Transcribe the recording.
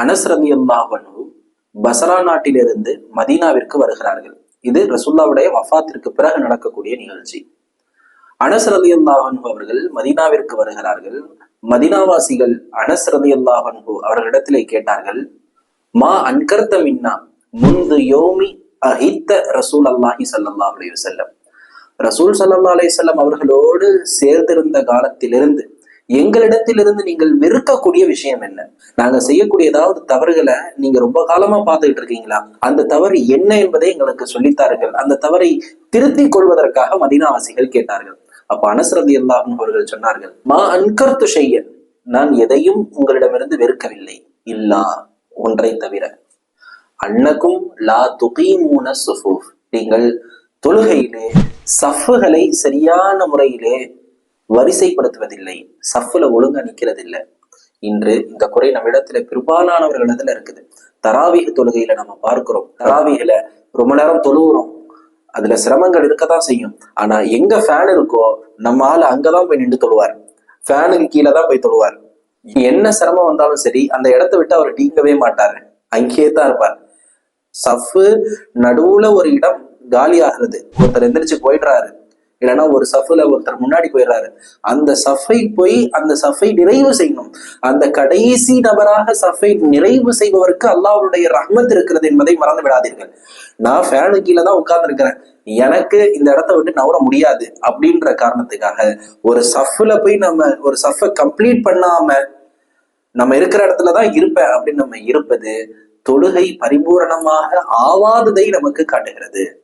அனஸ் ரதி அல்லாஹனு Basra நாட்டிலிருந்து மதீனாவிற்கு வருகிறார்கள். இது ரசுல்லாவுடைய வஃபாத்திற்கு பிறகு நடக்கக்கூடிய நிகழ்ச்சி. அனஸ் ரதி அல்லாஹனு அவர்கள் மதீனாவிற்கு வருகிறார்கள். மதீனாவாசிகள் அனஸ் ரதி அல்லாஹனு அவர்களிடத்திலே கேட்டார்கள் மா அன்கர்த்த மின்னா? முந்து யோமி அஹித்த ரசூல் அல்லாஹி ஸல்லல்லாஹு அலி வஸல்லம். ரசூல் சல்லா அலி அவர்களோடு சேர்ந்திருந்த காலத்திலிருந்து எங்களிடத்திலிருந்து நீங்கள் வெறுக்கக்கூடிய விஷயம் என்ன? நாங்க செய்யக்கூடிய ஏதாவது தவறுகளை நீங்க ரொம்ப காலமா பார்த்துக்கிட்டு இருக்கீங்களா? அந்த தவறு என்ன என்பதை எங்களுக்கு சொல்லித்தார்கள் அந்த தவறை திருத்திக் கொள்வதற்காக மதினாவாசிகள் கேட்டார்கள். அப்ப அனசரதி அல்லாஹும் அவர்கள் சொன்னார்கள் மா அன்கர்த்து ஷையன். நான் எதையும் உங்களிடமிருந்து வெறுக்கவில்லை. இல்லா ஒன்றை தவிர. அன்னக்கும் லா துகீமூன சுஃபூஃப். நீங்கள் தொழுகையிலே சஃப்புகளை சரியான முறையிலே வரிசைப்படுத்துவதில்லை சஃப்ல ஒழுங்கா நிக்கிறதில்லை. இன்று இந்த குறை நம்ம இடத்துல பெரும்பாலானவர்களிடத்துல இருக்குது. தராவீக தொழுகையில நம்ம பார்க்கிறோம். தராவீகில ரொம்ப நேரம் தொழுகிறோம் அதுல சிரமங்கள் இருக்கத்தான் செய்யும். ஆனா எங்க ஃபேன் இருக்கோ நம்ம ஆள் அங்கதான் போய் நின்று தொழுவார். ஃபேனுக்கு கீழே தான் போய் தொழுவார். என்ன சிரமம் வந்தாலும் சரி அந்த இடத்த விட்டு அவர் நீங்கவே மாட்டாரு. அங்கேயே தான் இருப்பார். சஃப் நடுவுல ஒரு இடம் காலி ஆகுறது ஒருத்தர் எந்திரிச்சு போயிடுறாரு. இல்லைன்னா ஒரு சஃபில் ஒருத்தர் முன்னாடி போயிடுறாரு. அந்த சஃபை போய் அந்த சஃபை நிறைவு செய்யணும். அந்த கடைசி நபராக சஃபை நிறைவு செய்பவருக்கு அல்லாவுடைய ரஹ்மத் இருக்கிறது என்பதை மறந்து விடாதீர்கள். நான் ஃபேனு கீழே தான் உட்கார்ந்துருக்கிறேன். எனக்கு இந்த இடத்த விட்டு நவர முடியாது அப்படின்ற காரணத்துக்காக ஒரு சஃப்ல போய் நம்ம ஒரு சஃபை கம்ப்ளீட் பண்ணாம நம்ம இருக்கிற இடத்துல தான் இருப்பேன் அப்படின்னு நம்ம இருப்பது தொழுகை பரிபூரணமாக ஆவாததை நமக்கு காட்டுகிறது.